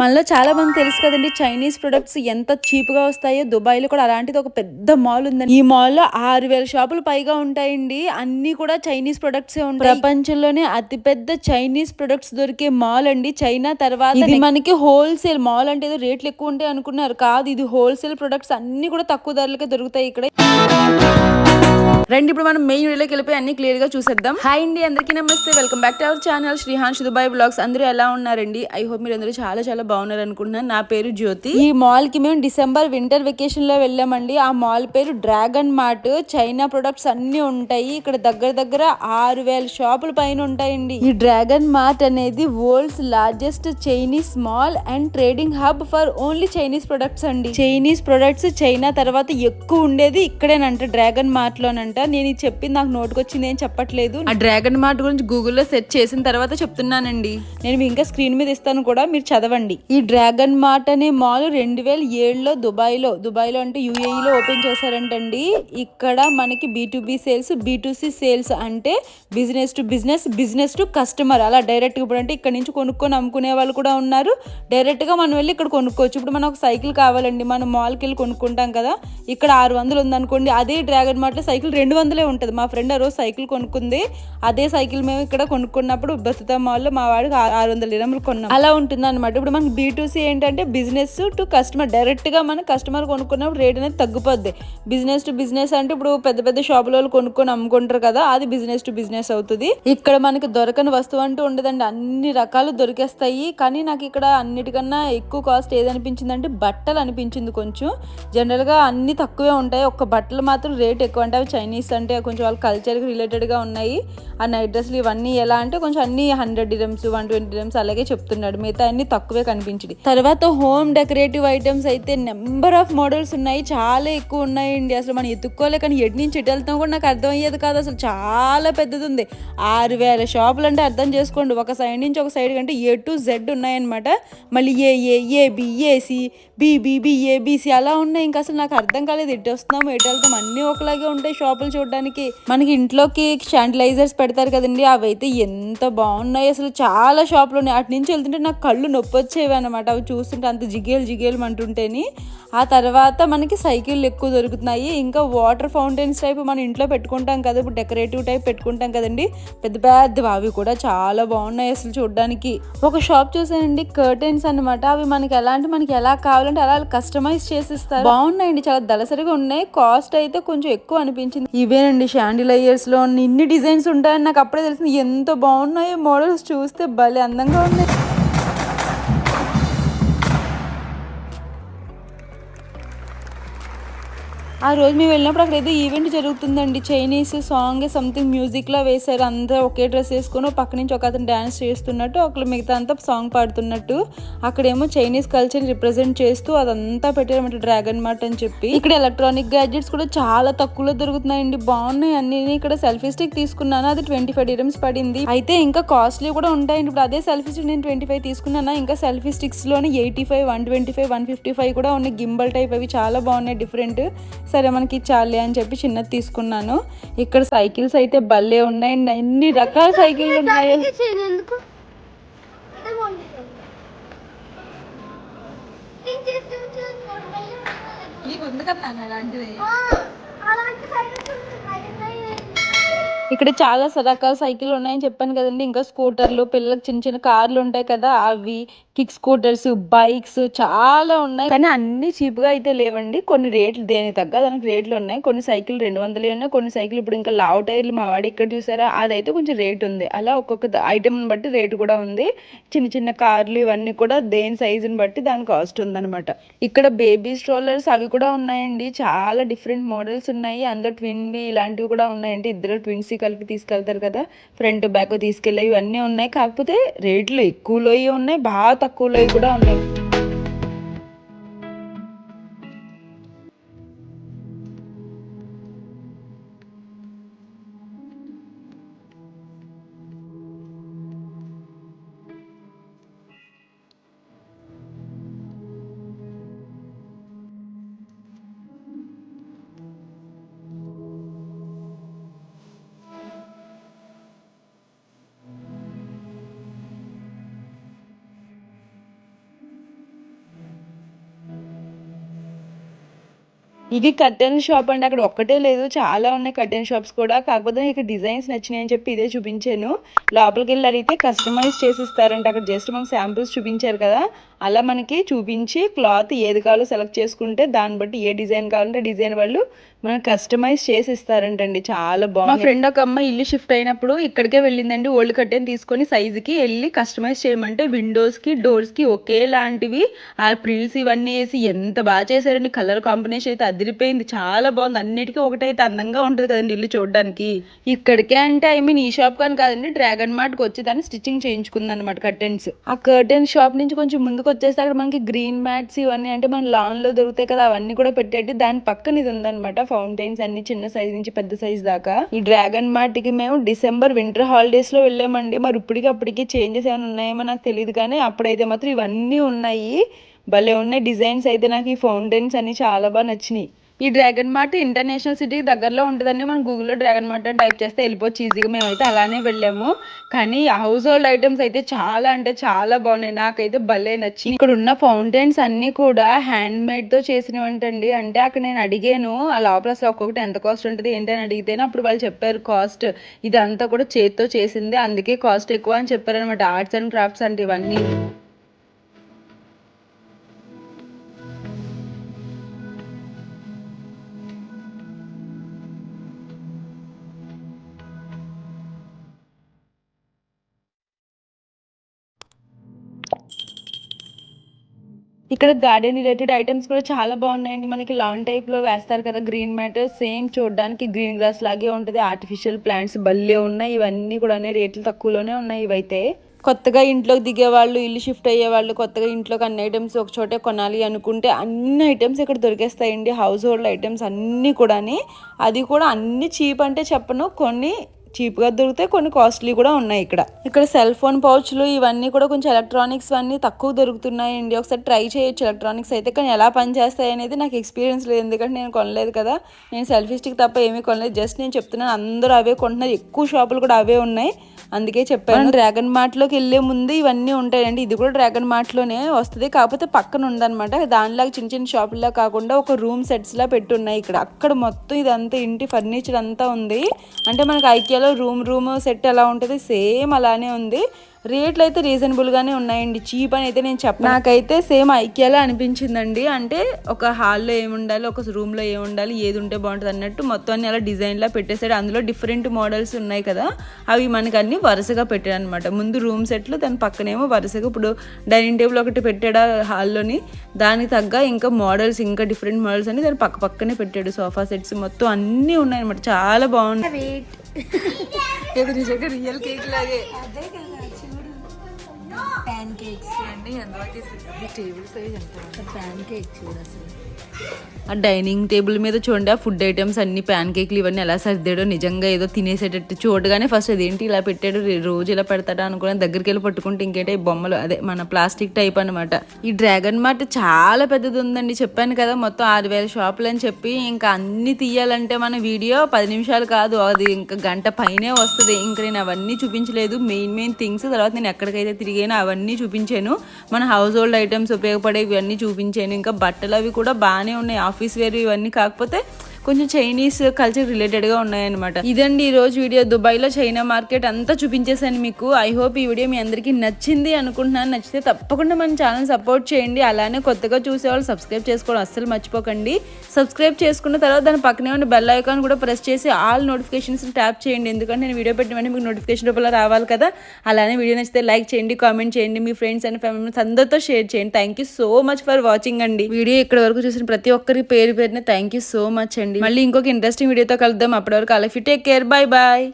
మనలో చాలా మంది తెలుసు కదండి చైనీస్ ప్రొడక్ట్స్ ఎంత చీప్గా వస్తాయో. దుబాయ్లో కూడా అలాంటిది ఒక పెద్ద మాల్ ఉందండి. ఈ మాల్లో ఆరు వేల షాపులు పైగా ఉంటాయండి. అన్ని కూడా చైనీస్ ప్రొడక్ట్స్ ఉంటాయి. ప్రపంచంలోనే అతి పెద్ద చైనీస్ ప్రొడక్ట్స్ దొరికే మాల్ అండి. చైనా తర్వాత ఇది మనకి హోల్సేల్ మాల్ అంటే ఏదో రేట్లు ఎక్కువ ఉంటాయి అనుకున్నారు. కాదు ఇది హోల్సేల్ ప్రొడక్ట్స్ అన్ని కూడా తక్కువ ధరలకే దొరుకుతాయి ఇక్కడ. రండి ఇప్పుడు మనం మెయిన్ వీడియోకి వెళ్ళిపోయి అన్ని క్లియర్గా చూసేద్దాం. హాయ్ అండి అందరికీ నమస్తే. Welcome back to our channel Srihan Dubai vlogs అందరూ ఎలా ఉన్నారండి? ఐ హోప్ మీరు అందరూ చాలా చాలా బాగున్నారు అనుకుంటున్నాను. నా పేరు జ్యోతి. ఈ మాల్కి మేము డిసెంబర్ వింటర్ వెకేషన్లో వెళ్ళామండి. ఆ మాల్ పేరు డ్రాగన్ మార్ట్ చైనా ప్రొడక్ట్స్ అన్ని ఉంటాయి. ఇక్కడ దగ్గర దగ్గర ఆరు వేల షాపుల పైన ఉంటాయండి. ఈ డ్రాగన్ మార్ట్ అనేది world's largest Chinese mall and trading hub for only Chinese products అండి. చైనీస్ ప్రొడక్ట్స్ చైనా తర్వాత ఎక్కువ ఉండేది ఇక్కడేనంట డ్రాగన్ మార్ట్ లోనంట నేను ఇది చెప్పింది నాకు నోటుకు వచ్చింది ఏం చెప్పట్లేదు. ఆ డ్రాగన్ మార్ట్ గురించి గూగుల్లో సెర్చ్ చేసిన తర్వాత చెప్తున్నానండి. నేను ఇంకా స్క్రీన్ మీద ఇస్తాను కూడా మీరు చదవండి. ఈ డ్రాగన్ మార్ట్ అనే మాల్ రెండు వేల ఏడులో దుబాయ్లో దుబాయ్లో అంటే UAE లో ఓపెన్ చేశారంటండి. ఇక్కడ మనకి B to B sales B to C sales అంటే business to business business to customer. అలా డైరెక్ట్గా ఇప్పుడు అంటే ఇక్కడ నుంచి కొనుక్కొని అమ్ముకునే వాళ్ళు కూడా ఉన్నారు. డైరెక్ట్గా మనం వెళ్ళి ఇక్కడ కొనుక్కోవచ్చు. ఇప్పుడు మనం ఒక సైకిల్ కావాలండి. మనం మాల్కి వెళ్ళి కొనుక్కుంటాం కదా. ఇక్కడ ఆరు వందలు ఉందనుకోండి అదే డ్రాగన్ మార్ట్లో సైకిల్ రెండు రెండు వందలే ఉంటుంది. మా ఫ్రెండ్ ఆ రోజు సైకిల్ కొనుక్కుంది. అదే సైకిల్ మేము ఇక్కడ కొనుక్కున్నప్పుడు బతుతా మాల్లో మా వాడికి ఆరు వందల ఇరవై కొన్నాం. అలా ఉంటుంది అనమాట ఇప్పుడు మనకి బీటూసీ ఏంటంటే బిజినెస్ టు కస్టమర్. డైరెక్ట్గా మన కస్టమర్ కొనుక్కున్నప్పుడు రేట్ అనేది తగ్గిపోద్ది. బిజినెస్ టు బిజినెస్ అంటే ఇప్పుడు పెద్ద పెద్ద షాపుల వాళ్ళు కొనుక్కొని అమ్ముకుంటారు కదా అది బిజినెస్ టు బిజినెస్ అవుతుంది. ఇక్కడ మనకి దొరకని వస్తువు అంటూ ఉండదండి. అన్ని రకాలు దొరికేస్తాయి. కానీ నాకు ఇక్కడ అన్నిటికన్నా ఎక్కువ కాస్ట్ ఏది అంటే బట్టలు అనిపించింది కొంచెం. జనరల్గా అన్ని తక్కువే ఉంటాయి. ఒక్క బట్టలు మాత్రం రేట్ ఎక్కువ అంటే అవి చైనీస్ అంటే కొంచెం వాళ్ళ కల్చర్కి రిలేటెడ్గా ఉన్నాయి. ఆ నైట్ డ్రెస్లు ఇవన్నీ ఎలా అంటే కొంచెం అన్ని hundred dirhams one twenty dirhams అలాగే చెప్తున్నాడు. మిగతా అన్ని తక్కువే కనిపించింది. తర్వాత హోమ్ డెకరేటివ్ ఐటమ్స్ అయితే నెంబర్ ఆఫ్ మోడల్స్ ఉన్నాయి. చాలా ఎక్కువ ఉన్నాయండి అసలు మనం ఎత్తుక్కోలే కానీ ఎటు నుంచి ఎటు వెళ్తాం కూడా నాకు అర్థం అయ్యేది కాదు. అసలు చాలా పెద్దది ఉంది. ఆరు వేల షాపులు అంటే అర్థం చేసుకోండి. ఒక సైడ్ నుంచి ఒక సైడ్ కంటే ఏ టు జెడ్ ఉన్నాయన్నమాట. మళ్ళీ A A A BAC B అలా ఉన్నాయి. ఇంకా అసలు నాకు అర్థం కాలేదు. ఎటు వస్తున్నాము ఎటు వెళ్తాం అన్నీ ఒకలాగే ఉంటాయి. షాప్ లోపల చూడడానికి. మనకి ఇంట్లోకి శానిటైజర్స్ పెడతారు కదండి అవి అయితే ఎంత బాగున్నాయి అసలు. చాలా షాపులు ఉన్నాయి. అటు నుంచి వెళ్తుంటే నాకు కళ్ళు నొప్పి వచ్చేవి అనమాట అవి చూస్తుంటే అంత జిగేలు జిగేలు అంటుంటేని. ఆ తర్వాత మనకి సైకిళ్ళు ఎక్కువ దొరుకుతున్నాయి. ఇంకా వాటర్ ఫౌంటైన్స్ టైప్ మనం ఇంట్లో పెట్టుకుంటాం కదా ఇప్పుడు డెకరేటివ్ టైప్ పెట్టుకుంటాం కదండి. పెద్ద పెద్ద అవి కూడా చాలా బాగున్నాయి అసలు చూడడానికి. ఒక షాప్ చూసానండి కర్టెన్స్ అన్నమాట. అవి మనకి ఎలాంటి మనకి ఎలా కావాలంటే అలా కస్టమైజ్ చేసిస్తారు. బాగున్నాయండి చాలా దళసరిగా ఉన్నాయి. కాస్ట్ అయితే కొంచెం ఎక్కువ అనిపించింది. ఇవేనండి షాండిలైయర్స్లో ఇన్ని డిజైన్స్ ఉంటాయని నాకు అప్పుడే తెలిసింది. ఎంత బాగున్నాయో మోడల్స్ చూస్తే భలే అందంగా ఉన్నాయి ఆ రోజు మేము వెళ్ళినప్పుడు అక్కడ ఏదో ఈవెంట్ జరుగుతుందండి. చైనీస్ సాంగ్ సంథింగ్ మ్యూజిక్లా వేశారు. అందరూ ఒకే డ్రెస్ వేసుకొని పక్క నుంచి ఒక అతను డాన్స్ చేస్తున్నట్టు ఒకళ్ళు మిగతా అంతా సాంగ్ పాడుతున్నట్టు. అక్కడేమో చైనీస్ కల్చర్ రిప్రజెంట్ చేస్తూ అదంతా పెట్టారన్నమాట డ్రాగన్ మార్ట్ అని చెప్పి. ఇక్కడ ఎలక్ట్రానిక్ గ్యాడ్జెట్స్ కూడా చాలా తక్కువలో దొరుకుతున్నాయండి. బాగున్నాయి అన్ని. ఇక్కడ సెల్ఫీ స్టిక్ తీసుకున్నాను. అది ట్వంటీ ఫైవ్ డిరమ్స్ పడింది. అయితే ఇంకా కాస్ట్లీ కూడా ఉంటాయండి. ఇప్పుడు అదే సెల్ఫీ స్టిక్ నేను ట్వంటీ ఫైవ్ తీసుకున్నాను? ఇంకా selfie స్టిక్స్లోనే eighty five one twenty five one fifty five కూడా ఉన్నాయి. గింబల్ టైప్ అవి చాలా బాగున్నాయి. డిఫరెంట్ సరే మనకి చాలే అని చెప్పి చిన్నది తీసుకున్నాను. ఇక్కడ సైకిల్స్ అయితే భలే ఉన్నాయి. ఎన్ని రకాల సైకిల్స్ ఉన్నాయి ఇక్కడ చాలా రకాల సైకిల్ ఉన్నాయని చెప్పాను కదండి. ఇంకా స్కూటర్లు పిల్లలకు చిన్న చిన్న కార్లు ఉంటాయి కదా అవి కిక్ స్కూటర్స్ బైక్స్ చాలా ఉన్నాయి. కానీ అన్ని చీప్గా అయితే లేవండి. కొన్ని రేట్లు దేనికి తగ్గ దానికి రేట్లు ఉన్నాయి. కొన్ని సైకిల్ రెండు వందలు ఉన్నాయి. కొన్ని సైకిల్ ఇప్పుడు ఇంకా లావ్ టైర్లు మా వాడి ఇక్కడ చూసారా? అదైతే కొంచెం రేట్ ఉంది. అలా ఒక్కొక్క ఐటమ్ బట్టి రేటు కూడా ఉంది. చిన్న చిన్న కార్లు ఇవన్నీ కూడా దేని సైజుని బట్టి దాని కాస్ట్ ఉందన్నమాట. ఇక్కడ బేబీ స్ట్రోలర్స్ అవి కూడా ఉన్నాయండి. చాలా డిఫరెంట్ మోడల్స్ ఉన్నాయి. అందులో ట్విన్ ఇలాంటివి కూడా ఉన్నాయండి. ఇద్దరు ట్విన్స్ కలిపి తీసుకెళ్తారు కదా. ఫ్రంట్ బ్యాక్ తీసుకెళ్ళి ఇవన్నీ ఉన్నాయి. కాకపోతే రేట్లు ఎక్కువలో ఉన్నాయి. బాగా తక్కువలో కూడా ఉన్నాయి. ఇది కర్టెన్ షాప్ అండి. అక్కడ ఒక్కటే లేదు. చాలా ఉన్నాయి కర్టెన్ షాప్స్ కూడా. కాకపోతే ఇక్కడ డిజైన్స్ నచ్చినాయి అని చెప్పి ఇదే చూపించాను. లోపలికి వెళ్ళి అడిగితే కస్టమైజ్ చేసి ఇస్తారంట అక్కడ జస్ట్ మనకు శాంపిల్స్ చూపించారు కదా. అలా మనకి చూపించి క్లాత్ ఏది కావాలో సెలెక్ట్ చేసుకుంటే దాన్ని బట్టి ఏ డిజైన్ కావాలంటే డిజైన్ వాళ్ళు మనకి కస్టమైజ్ చేసి ఇస్తారంటండి చాలా బాగుంది. మా ఫ్రెండ్ ఒక అమ్మాయి ఇల్లు షిఫ్ట్ అయినప్పుడు ఇక్కడికే వెళ్ళిందండి. ఓల్డ్ కర్టెన్ తీసుకొని సైజుకి వెళ్ళి కస్టమైజ్ చేయమంటే విండోస్కి డోర్స్కి ఒకేలాంటివి ఆ ప్రిల్స్ ఇవన్నీ వేసి ఎంత బాగా చేశారండి. కలర్ కాంబినేషన్ అయితే అదిరిపోయింది. చాలా బాగుంది. అన్నిటికీ ఒకటైతే అందంగా ఉంటుంది కదండి ఇల్లు చూడడానికి. ఇక్కడికే అంటే ఐ మీన్ ఈ షాప్ కానీ కాదండి డ్రాగన్ మార్ట్కి వచ్చి దాన్ని స్టిచ్చింగ్ చేయించుకుంది అనమాట కర్టెన్స్. ఆ కర్టెన్ షాప్ నుంచి కొంచెం ముందుకు వచ్చేస్తే అక్కడ మనకి గ్రీన్ మ్యాట్స్ ఇవన్నీ అంటే మన లాన్లో దొరుకుతాయి కదా అవన్నీ కూడా పెట్టేటి దాని పక్కన ఇది ఉందన్నమాట ఫౌంటైన్స్ అన్ని చిన్న సైజ్ నుంచి పెద్ద సైజ్ దాకా. ఈ డ్రాగన్ మార్ట్కి మేము డిసెంబర్ వింటర్ హాలిడేస్లో వెళ్ళామండి. మరి ఇప్పటికి అప్పటికి చేంజెస్ ఏమైనా ఉన్నాయేమో నాకు తెలియదు కానీ అప్పుడైతే మాత్రం ఇవన్నీ ఉన్నాయి. భలే ఉన్నాయి. డిజైన్స్ అయితే నాకు ఈ ఫౌంటైన్స్ అన్ని చాలా బాగా నచ్చినాయి. ఈ డ్రాగన్ మార్ట్ ఇంటర్నేషనల్ సిటీకి దగ్గరలో ఉంటుందండి. మనం గూగుల్లో డ్రాగన్ మార్ట్ అని టైప్ చేస్తే వెళ్ళిపోవచ్చు ఈజీగా. మేమైతే అలానే వెళ్ళాము. కానీ హౌస్ హోల్డ్ ఐటమ్స్ అయితే చాలా అంటే చాలా బాగున్నాయి. నాకైతే భలే నచ్చి ఇక్కడ ఉన్న ఫౌంటైన్స్ అన్ని కూడా హ్యాండ్ మేడ్తో చేసినవంటండి. అంటే అక్కడ నేను అడిగాను ఆ లోపల అసలు ఒక్కొక్కటి ఎంత కాస్ట్ ఉంటుంది ఏంటి అని అడిగితేనే అప్పుడు వాళ్ళు చెప్పారు కాస్ట్. ఇదంతా కూడా చేతితో చేసింది అందుకే కాస్ట్ ఎక్కువ అని చెప్పారు అనమాట ఆర్ట్స్ అండ్ క్రాఫ్ట్స్ అంటే ఇవన్నీ. ఇక్కడ గార్డెన్ రిలేటెడ్ ఐటమ్స్ కూడా చాలా బాగున్నాయండి. మనకి లాన్ టైప్లో వేస్తారు కదా గ్రీన్ మ్యాటర్ సేమ్ చూడడానికి గ్రీన్ గ్రాస్ లాగే ఉంటుంది. ఆర్టిఫిషియల్ ప్లాంట్స్ భలే ఉన్నాయి. ఇవన్నీ కూడా రేట్లు తక్కువలోనే ఉన్నాయి ఇవైతే. కొత్తగా ఇంట్లోకి దిగే వాళ్ళు ఇల్లు షిఫ్ట్ అయ్యే వాళ్ళు కొత్తగా ఇంట్లోకి అన్ని ఐటమ్స్ ఒక చోటే కొనాలి అనుకుంటే అన్ని ఐటమ్స్ ఇక్కడ దొరికేస్తాయండి. హౌస్ హోల్డ్ ఐటమ్స్ అన్నీ కూడాని. అది కూడా అన్ని చీప్ అంటే చెప్పను. కొన్ని చీప్గా దొరుకుతాయి కొన్ని కాస్ట్లీ కూడా ఉన్నాయి ఇక్కడ. ఇక్కడ సెల్ ఫోన్ పౌచ్లు ఇవన్నీ కూడా కొంచెం ఎలక్ట్రానిక్స్ అన్నీ తక్కువ దొరుకుతున్నాయండి ఒకసారి ట్రై చేయొచ్చు ఎలక్ట్రానిక్స్ అయితే కానీ ఎలా పనిచేస్తాయి అనేది నాకు ఎక్స్పీరియన్స్ లేదు. ఎందుకంటే నేను కొనలేదు కదా. నేను సెల్ఫీ స్టిక్ తప్ప ఏమీ కొనలేదు. జస్ట్ నేను చెప్తున్నాను అందరూ అవే కొంటున్నారు. ఎక్కువ షాపులు కూడా అవే ఉన్నాయి. అందుకే చెప్పాను. డ్రాగన్ మార్ట్లోకి వెళ్ళే ముందు ఇవన్నీ ఉంటాయండి. ఇది కూడా డ్రాగన్ మార్ట్లోనే వస్తుంది. కాకపోతే పక్కన ఉందన్నమాట. దానిలాగా చిన్న చిన్న షాపుల్లో కాకుండా ఒక రూమ్ సెట్స్ లా పెట్టి ఉన్నాయి ఇక్కడ. అక్కడ మొత్తం ఇదంతా ఇంటి ఫర్నిచర్ అంతా ఉంది. అంటే మనకి ఐకియాలో రూమ్ రూమ్ సెట్ ఎలా ఉంటుంది? సేమ్ అలానే ఉంది. రేట్లు అయితే రీజనబుల్ గానే ఉన్నాయండి. చీప్ అని అయితే నేను చెప్పను. నాకైతే సేమ్ ఐకియాలో అనిపించిందండి. అంటే ఒక హాల్లో ఏమి ఉండాలి ఒక రూమ్లో ఏమి ఉండాలి ఏది ఉంటే బాగుంటుంది అన్నట్టు మొత్తం అన్ని అలా డిజైన్ లా పెట్టేసాడు అందులో డిఫరెంట్ మోడల్స్ ఉన్నాయి కదా అవి మనకి అన్ని వరుసగా పెట్టాడు అనమాట ముందు రూమ్ సెట్లు దాని పక్కనేమో వరుసగా ఇప్పుడు డైనింగ్ టేబుల్ ఒకటి పెట్టాడు హాల్లోని. దానికి తగ్గ ఇంకా మోడల్స్ ఇంకా డిఫరెంట్ మోడల్స్ అని దాని పక్క పక్కనే పెట్టాడు. సోఫా సెట్స్ మొత్తం అన్నీ ఉన్నాయి అనమాట చాలా బాగుంది. వెయిట్ ఇది నిజంగా రియల్ కేక్ లాగే అదే కదా చూడు ప్యాన్ కేక్స్ అండి టేబుల్స్ ప్యాన్ కేక్ చూడు అసలు. ఆ డైనింగ్ టేబుల్ మీద చూడండి ఆ ఫుడ్ ఐటమ్స్ అన్ని ప్యాన్ కేక్లు ఇవన్నీ ఎలా సర్దాడో నిజంగా ఏదో తినేసేటట్టు చూడగానే ఫస్ట్ అదేంటి ఇలా పెట్టాడు రోజు ఇలా పెడతాడా అనుకుని దగ్గరికి వెళ్ళి పట్టుకుంటే ఇంకేంటి ఈ బొమ్మలు అదే మన ప్లాస్టిక్ టైప్ అన్నమాట. ఈ డ్రాగన్ మార్ట్ చాలా పెద్దది ఉందండి చెప్పాను కదా మొత్తం ఆరు వేల షాపులు అని చెప్పి ఇంకా అన్ని తీయాలంటే మన వీడియో పది నిమిషాలు కాదు అది ఇంకా గంట పైనే వస్తుంది. ఇంకా నేను అవన్నీ చూపించలేదు మెయిన్ మెయిన్ థింగ్స్ తర్వాత నేను ఎక్కడికైతే తిరిగానో అవన్నీ చూపించాను. మన హౌస్ హోల్డ్ ఐటమ్స్ ఉపయోగపడే ఇవన్నీ చూపించాను. ఇంకా బట్టలు అవి కూడా బాగానే ఉన్నాయి. ఆఫీస్ వేర్ ఇవన్నీ కాకపోతే కొంచెం చైనీస్ కల్చర్ రిలేటెడ్గా ఉన్నాయన్నమాట. ఇదండి ఈ రోజు వీడియో. దుబాయ్లో చైనా మార్కెట్ అంతా చూపించేసాను మీకు. ఐ హోప్ ఈ వీడియో మీ అందరికీ నచ్చింది అనుకుంటున్నాను. నచ్చితే తప్పకుండా మన ఛానల్ సపోర్ట్ చేయండి. అలానే కొత్తగా చూసేవాళ్ళు సబ్స్క్రైబ్ చేసుకోవడం అస్సలు మర్చిపోకండి. సబ్స్క్రైబ్ చేసుకున్న తర్వాత దాని పక్కనే ఉన్న బెల్ ఐకాన్ కూడా ప్రెస్ చేసి ఆల్ నోటిఫికేషన్స్ ట్యాప్ చేయండి. ఎందుకంటే నేను వీడియో పెట్టిన వెంటనే మీకు నోటిఫికేషన్ రూపంలో రావాలి కదా. అలానే వీడియో నచ్చితే లైక్ చేయండి కామెంట్ చేయండి. మీ ఫ్రెండ్స్ అండ్ ఫ్యామిలీ మెంబర్స్ అందరితో షేర్ చేయండి. Thank you so much for watching అండి. వీడియో ఇక్కడ వరకు చూసిన ప్రతి ఒక్కరి పేరు పేరున థ్యాంక్ యూ సో మచ్ అండి. మళ్ళీ ఇంకొక ఇంట్రెస్టింగ్ వీడియోతో కలుద్దాం. అప్పటివరకు వరకు అలా టేక్ కేర్ బాయ్ బాయ్